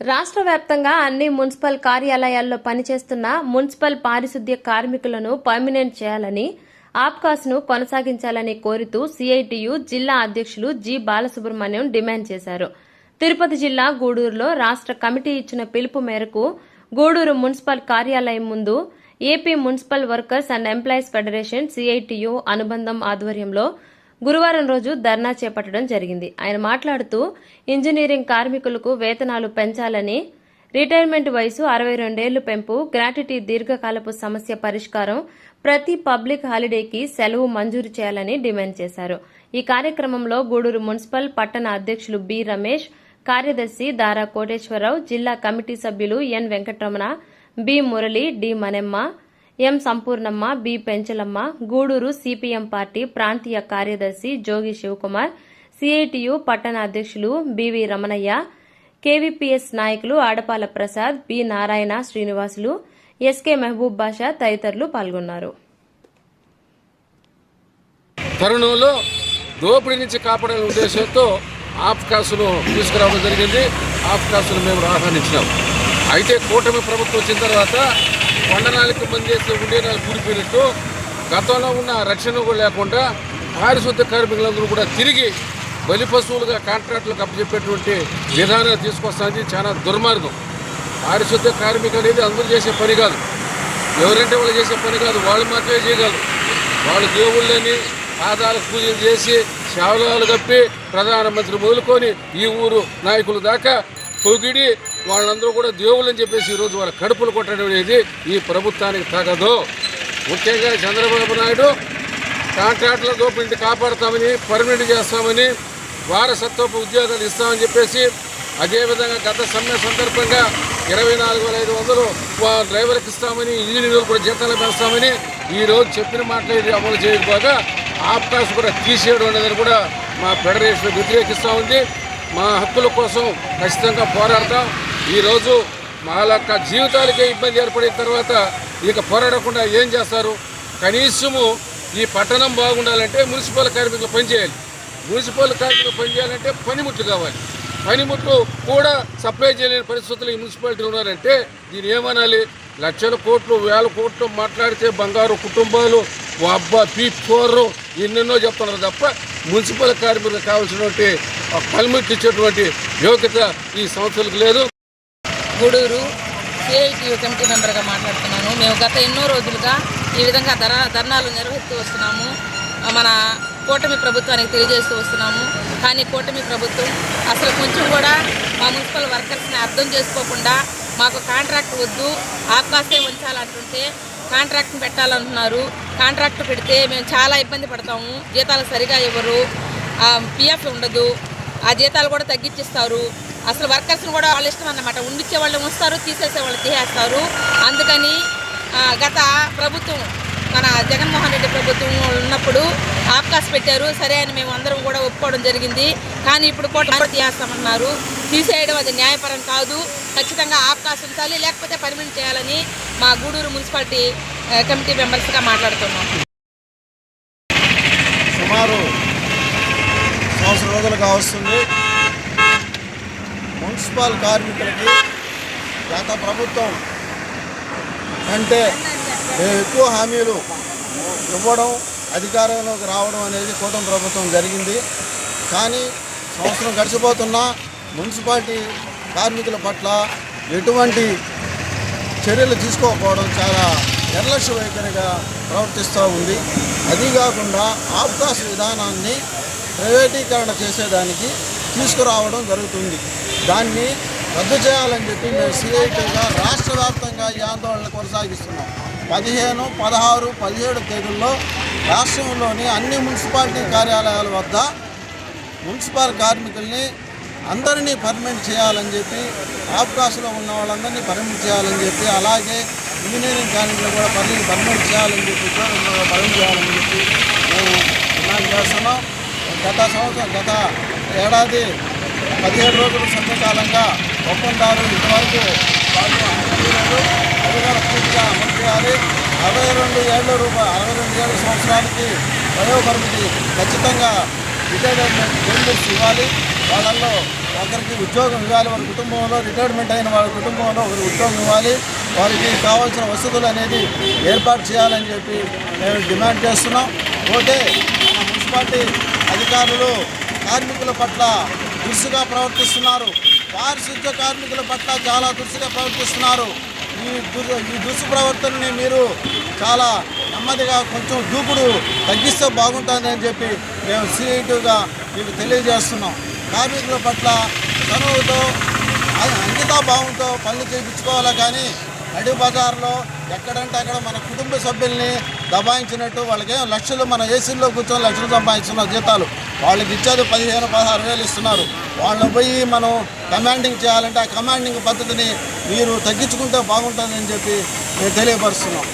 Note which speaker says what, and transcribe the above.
Speaker 1: రాష్ట్ర వ్యాప్తంగా అన్ని మున్సిపల్ కార్యాలయాల్లో పనిచేస్తున్న మున్సిపల్ పారిశుద్ధ్య కార్మికులను పర్మినెంట్ చేయాలని ఆప్కాస్ను కొనసాగించాలని కోరుతూ సిఐటియు జిల్లా అధ్యక్షులు జి బాలసుబ్రహ్మణ్యం డిమాండ్ చేశారు. తిరుపతి జిల్లా గూడూరులో రాష్ట్ర కమిటీ ఇచ్చిన పిలుపు మేరకు గూడూరు మున్సిపల్ కార్యాలయం ముందు AP municipal workers and employees federation CITU అనుబంధం ఆధ్వర్యంలో గురువారం రోజు ధర్నా చేపట్టడం జరిగింది. ఆయన మాట్లాడుతూ ఇంజనీరింగ్ కార్మికులకు వేతనాలు పెంచాలని రిటైర్మెంట్ వయసు అరవై రెండేళ్ళు పెంపు గ్రాట్యుటీ దీర్ఘకాలపు సమస్య పరిష్కారం ప్రతి పబ్లిక్ హాలిడేకి సెలవు మంజూరు చేయాలని డిమాండ్ చేశారు. ఈ కార్యక్రమంలో గూడూరు మున్సిపల్ పట్టణ అధ్యక్షులు బి రమేష్ కార్యదర్శి దారా కోటేశ్వరరావు జిల్లా కమిటీ సభ్యులు N Venkataramana B Murali D Manemma M Sampurnamma B Penchalamma Gudur CPM party ప్రాంతీయ కార్యదర్శి జోగి శివకుమార్ సిఐటియు పట్టణ అధ్యక్షులు బివి రమణయ్య కేవీపీఎస్ నాయకులు ఆడపాల ప్రసాద్ బి నారాయణ శ్రీనివాసులు ఎస్కే మహబూబ్ బాషా తదితరులు పాల్గొన్నారు.
Speaker 2: తరుణంలో దోపిడీ నుంచి కాపాడే ఉద్దేశంతో ఆఫ్కాసును తీసుకురావడం జరిగింది. ఆఫ్కాసును మేము ఆహ్వానించినాం. అయితే కూటమి ప్రభుత్వం వచ్చిన తర్వాత కొండనాలకి మంది చేసే ఉండే నాలుగు గతంలో ఉన్న రక్షణ కూడా లేకుండా పారిశుద్ధ కార్మికులందరూ కూడా తిరిగి బలి పశువులుగా కాంట్రాక్టులకు అప్పచెప్పేటువంటి విధానాలు తీసుకొస్తానని చాలా దుర్మార్గం. పారిశుద్ధ కార్మికులు అనేది అందరూ చేసే పని కాదు. ఎవరంటే వాళ్ళు చేసే పని కాదు వాళ్ళు మాత్రమే చేయగలరు. వాళ్ళు దేవుళ్ళని పాదాలకు పూజలు చేసి శావలాలు కప్పి ప్రధానమంత్రి మొదలుకొని ఈ ఊరు నాయకులు దాకా పొగిడి వాళ్ళందరూ కూడా దేవుళ్ళని చెప్పేసి ఈరోజు వాళ్ళ కడుపులు కొట్టడం అనేది ఈ ప్రభుత్వానికి తగదు. ముఖ్యంగా చంద్రబాబు నాయుడు కాంట్రాక్టుల దోపిడీని కాపాడతామని పర్మనెంట్ చేస్తామని వారసత్వపు ఉద్యోగాలు ఇస్తామని చెప్పేసి అదేవిధంగా గత సమ్మె సందర్భంగా ఇరవై నాలుగు వేల ఐదు వందలు వా- డ్రైవర్కి ఇస్తామని ఇంజనీర్లు కూడా జీతాలు పెంచుతామని ఈ రోజు చెప్పిన మాటలు ఇది అమలు చేయకపోగా ఆప్కాస్ కూడా తీసేయడం అనేది కూడా మా ఫెడరేషన్ వ్యతిరేకిస్తూ ఉంది. మా హక్కుల కోసం ఖచ్చితంగా పోరాడతాం. ఈరోజు మా జీవితాలకే ఇబ్బంది ఏర్పడిన తర్వాత ఇక పోరాడకుండా ఏం చేస్తారు? కనీసము ఈ పట్టణం బాగుండాలంటే మున్సిపల్ కార్మికులు పనిచేయాలి. మున్సిపల్ కార్మికులు పనిచేయాలంటే పనిముట్లు కావాలి. పనిముట్లు కూడా సప్లై చేయలేని పరిస్థితులు ఈ మున్సిపాలిటీలు ఉన్నారంటే దీని ఏమనాలి? లక్షల కోట్లు వేల కోట్లు మాట్లాడితే బంగారు కుటుంబాలు ఓ అబ్బా పీ ఫోర్ ఎన్నెన్నో చెప్తున్నారు తప్ప మున్సిపల్ కార్మికులకు కావాల్సినటువంటి ఆ పనిముట్లు ఇచ్చేటువంటి యోగ్యత ఈ సంస్థలకు లేదు.
Speaker 3: గూడూరు సిఐటి కమిటీ మెంబర్గా మాట్లాడుతున్నాను. మేము గత ఎన్నో రోజులుగా ఈ విధంగా ధర ధర్నాలు నిర్వహిస్తూ వస్తున్నాము. మన కూటమి ప్రభుత్వానికి తెలియజేస్తూ వస్తున్నాము. కానీ కూటమి ప్రభుత్వం అసలు కొంచెం కూడా మా మున్సిపల్ వర్కర్స్ని అర్థం చేసుకోకుండా మాకు కాంట్రాక్ట్ వద్దు ఆకాశే ఉంచాలంటుంటే కాంట్రాక్ట్ని పెట్టాలంటున్నారు. కాంట్రాక్ట్ పెడితే మేము చాలా ఇబ్బంది పడతాము. జీతాలు సరిగా ఇవ్వరు. పిఎఫ్ ఉండదు. ఆ జీతాలు కూడా తగ్గించిస్తారు. అసలు వర్కర్స్ని కూడా వాళ్ళ ఇష్టం అన్నమాట. ఉండిచ్చే వాళ్ళు వస్తారు తీసేసే వాళ్ళు తీసేస్తారు. అందుకని గత ప్రభుత్వం మన జగన్మోహన్ రెడ్డి ప్రభుత్వం ఉన్నప్పుడు అవకాశం పెట్టారు. సరే అని మేము అందరం కూడా ఒప్పుకోవడం జరిగింది. కానీ ఇప్పుడు కూడా తీసేస్తామన్నారు. తీసేయడం అది న్యాయపరం కాదు. ఖచ్చితంగా అవకాశం ఉంచాలి లేకపోతే పర్మినెంట్ చేయాలని మా గూడూరు మున్సిపాలిటీ కమిటీ మెంబర్స్గా మాట్లాడుతున్నాం
Speaker 4: సుమారు సంవత్సరం రోజులుగా వస్తుంది. మున్సిపల్ కార్మికులకి గత ప్రభుత్వం అంటే ఎక్కువ హామీలు ఇవ్వడం అధికారంలోకి రావడం అనేది కూటమి ప్రభుత్వం జరిగింది. కానీ సంవత్సరం గడిచిపోతున్నా మున్సిపాలిటీ కార్మికుల పట్ల ఎటువంటి చర్యలు తీసుకోకపోవడం చాలా నిర్లక్ష్య వైఖరిగా ప్రవర్తిస్తూ ఉంది. అది కాకుండా ఆబ్కాస్ విధానాన్ని ప్రైవేటీకరణ చేసేదానికి తీసుకురావడం జరుగుతుంది. దాన్ని రద్దు చేయాలని చెప్పి మేము సిఐటీగా రాష్ట్ర వ్యాప్తంగా ఈ ఆందోళన కొనసాగిస్తున్నాం. పదిహేను పదహారు పదిహేడు తేదీల్లో రాష్ట్రంలోని అన్ని మున్సిపాలిటీ కార్యాలయాల వద్ద మున్సిపల్ కార్మికుల్ని అందరినీ పర్మిట్ చేయాలని చెప్పి ఆఫ్కాస్లో ఉన్న వాళ్ళందరినీ పర్మిట్ చేయాలని చెప్పి అలాగే ఇంజనీరింగ్ కార్మికులు కూడా పర్మిట్ పర్మిట్ చేయాలని చెప్పి పర్మిట్ చేయాలని చెప్పి మేము డిమాండ్ చేస్తున్నాం. గత సంవత్సరం గత ఏడాది పదిహేడు రోజుల సంఘకాలంగా ఒప్పందాలు ఇంతవరకు వాళ్ళు అమలు చేయలేదు పూర్తిగా అమలు చేయాలి. అరవై రెండు ఏళ్ళ రూపాయలు అరవై రెండు ఏళ్ళ సంవత్సరానికి వయోపరిమితి ఖచ్చితంగా రిటైర్మెంట్ బెనిఫిట్స్ ఇవ్వాలి. వాళ్ళల్లో ఒకరికి ఉద్యోగం ఇవ్వాలి. వారి కుటుంబంలో రిటైర్మెంట్ అయిన వాళ్ళ కుటుంబంలో ఒకరికి ఉద్యోగం ఇవ్వాలి. వారికి కావాల్సిన వసతులు అనేది ఏర్పాటు చేయాలని చెప్పి మేము డిమాండ్ చేస్తున్నాం. పోతే మన మున్సిపాలిటీ అధికారులు కార్మికుల పట్ల దురుసుగా ప్రవర్తిస్తున్నారు. పారిశుద్ధ్య కార్మికుల పట్ల చాలా దురుసుగా ప్రవర్తిస్తున్నారు. ఈ దుర్ ఈ దుర్సు ప్రవర్తనని మీరు చాలా నెమ్మదిగా కొంచెం దూకుడు తగ్గిస్తే బాగుంటుందని చెప్పి మేము సీటుగా మీకు తెలియజేస్తున్నాం. కార్మికుల పట్ల చనువుతో అ- అంకితాభావంతో పనులు చేయించుకోవాలి కానీ నడి బజార్లో ఎక్కడంటే అక్కడ మన కుటుంబ సభ్యుల్ని దబాయించినట్టు వాళ్ళకి లక్షలు మన ఏసీల్లో కూర్చొని లక్షలు సంపాదిస్తున్నారు జీతాలు. వాళ్ళకి ఇచ్చేది పదిహేను పదహారు వేలు ఇస్తున్నారు. వాళ్ళని పోయి మనం కమాండింగ్ చేయాలంటే ఆ కమాండింగ్ పద్ధతిని మీరు తగ్గించుకుంటే బాగుంటుందని చెప్పి మేము తెలియపరుస్తున్నాం.